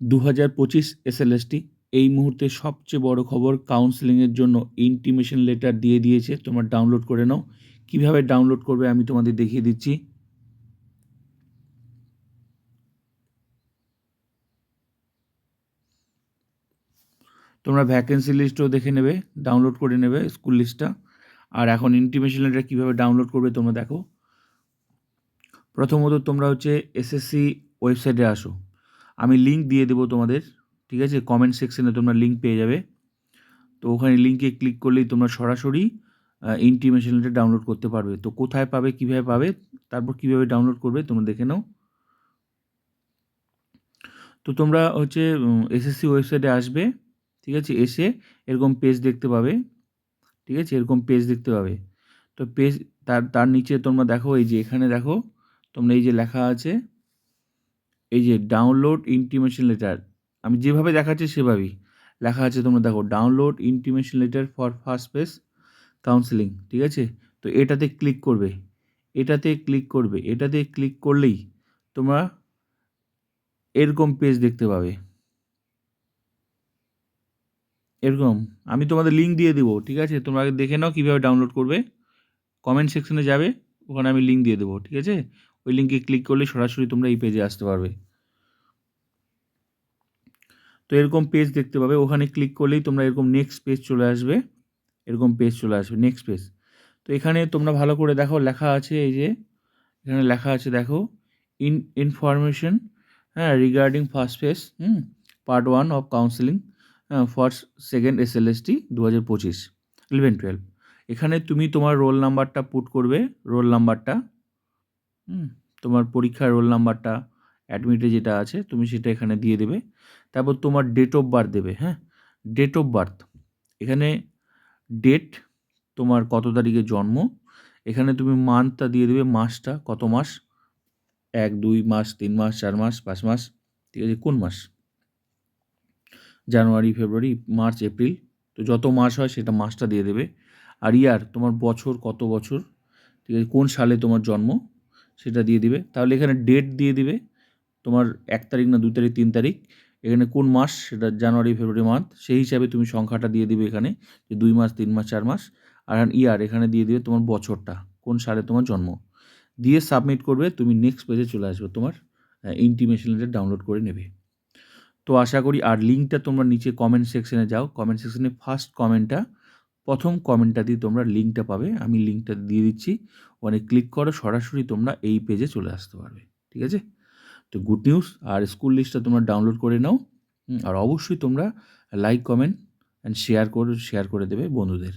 দু হাজার পঁচিশ এসএলএসটি এই মুহূর্তে সবচেয়ে বড় খবর কাউন্সেলিংয়ের জন্য ইন্টিমেশন লেটার দিয়ে দিয়েছে। তোমরা ডাউনলোড করে নাও। কীভাবে ডাউনলোড করবে আমি তোমাদের দেখিয়ে দিচ্ছি। তোমরা ভ্যাকেন্সি লিস্টও দেখে নেবে ডাউনলোড করে নেবে স্কুল লিস্টটা আর এখন ইন্টিমেশন লেটার কীভাবে ডাউনলোড করবে তোমরা দেখো। প্রথমত তোমরা হচ্ছে এসএসসি ওয়েবসাইটে আসো। আমি লিঙ্ক দিয়ে দেবো তোমাদের, ঠিক আছে? কমেন্ট সেকশনে তোমরা লিঙ্ক পেয়ে যাবে। তো ওখানে লিঙ্কে ক্লিক করলেই তোমরা সরাসরি ইন্টিমেশন লেটার ডাউনলোড করতে পারবে। তো কোথায় পাবে, কীভাবে পাবে, তারপর কীভাবে ডাউনলোড করবে, তোমরা দেখে নাও। তো তোমরা হচ্ছে এসএসসি ওয়েবসাইটে আসবে, ঠিক আছে? এসে এরকম পেজ দেখতে পাবে, ঠিক আছে? এরকম পেজ দেখতে পাবে। তো পেজ তার তার নিচে তোমরা দেখো, এই যে এখানে দেখো, তোমরা এই যে লেখা আছে এই যে ডাউনলোড ইন্টিমেশন লেটার আমি যেভাবে দেখাচ্ছি সেভাবেই লেখা আছে তোমরা দেখো download intimation letter for first page counselling ঠিক আছে? তো এটাতে ক্লিক করবে, এটাতে ক্লিক করবে, এটাতে ক্লিক করলেই তোমরা এরকম পেজ দেখতে পাবে। এরকম, আমি তোমাদের লিঙ্ক দিয়ে দেবো, ঠিক আছে? তোমরা আগে দেখে নাও কীভাবে ডাউনলোড করবে কমেন্ট সেকশনে যাবে, ওখানে আমি লিঙ্ক দিয়ে দেবো, ঠিক আছে? ওই লিঙ্কে ক্লিক করলে সরাসরি তোমরা এই পেজে আসতে পারবে। তো এরকম পেজ দেখতে পাবে। ওখানে ক্লিক করলেই তোমরা এরকম নেক্সট পেজ চলে আসবে। এরকম পেজ চলে আসবে নেক্সট পেজ তো এখানে তোমরা ভালো করে দেখো, লেখা আছে এই যে, এখানে লেখা আছে দেখো ইন ইনফরমেশন হ্যাঁ regarding first phase hmm part one of counselling for second S L S T দু হাজার পঁচিশ ইলেভেন টুয়েলভ এখানে তুমি তোমার রোল নাম্বারটা পুট করবে রোল নাম্বারটা হুম, তোমার পরীক্ষার রোল নাম্বারটা অ্যাডমিটে যেটা আছে, তুমি সেটা এখানে দিয়ে দেবে। তারপর তোমার ডেট অফ বার্থ দেবে হ্যাঁ? ডেট অফ বার্থ এখানে ডেট তোমার কত তারিখে জন্ম, এখানে তুমি মান্থটা দিয়ে দেবে, মাসটা, কত মাস? এক, দুই মাস, তিন মাস, চার মাস, পাঁচ মাস, ঠিক আছে, কোন মাস? জানুয়ারি ফেব্রুয়ারি মার্চ এপ্রিল তো যত মাস হয় সেটা মাসটা দিয়ে দেবে। আর ইয়ার তোমার বছর কত বছর, ঠিক আছে, কোন সালে তোমার জন্ম? সেটা দিয়ে দিবে। তাহলে এখানে ডেট দিয়ে দিবে। তোমার এক তারিখ না দুই তারিখ, তিন তারিখ। এখানে কোন মাস? সেটা জানুয়ারি, ফেব্রুয়ারি মান্থ সেই হিসাবে তুমি সংখ্যাটা দিয়ে দিবে এখানে, যে দুই মাস, তিন মাস, চার মাস। আর ইয়ার এখানে দিয়ে দিবে তোমার বছরটা, কোন সালে তোমার জন্ম। দিয়ে সাবমিট করবে, তুমি নেক্সট পেজে চলে আসবে তোমার ইন্টিমেশন লেটার ডাউনলোড করে নেবে। তো আশা করি আর লিঙ্কটা তোমরা নিচে কমেন্ট সেকশনে যাও। কমেন্ট সেকশনে ফার্স্ট কমেন্টটা প্রথম কমেন্টটা দিয়ে তোমরা লিঙ্কটা পাবে, আমি লিঙ্কটা দিয়ে দিচ্ছি। ওখানে ক্লিক করো, সরাসরি তোমরা এই পেজে চলে আসতে পারবে, ঠিক আছে? তো গুড নিউজ আর স্কুল লিস্টটা তোমরা ডাউনলোড করে নাও আর অবশ্যই তোমরা লাইক কমেন্ট অ্যান্ড শেয়ার করে শেয়ার করে দেবে বন্ধুদের।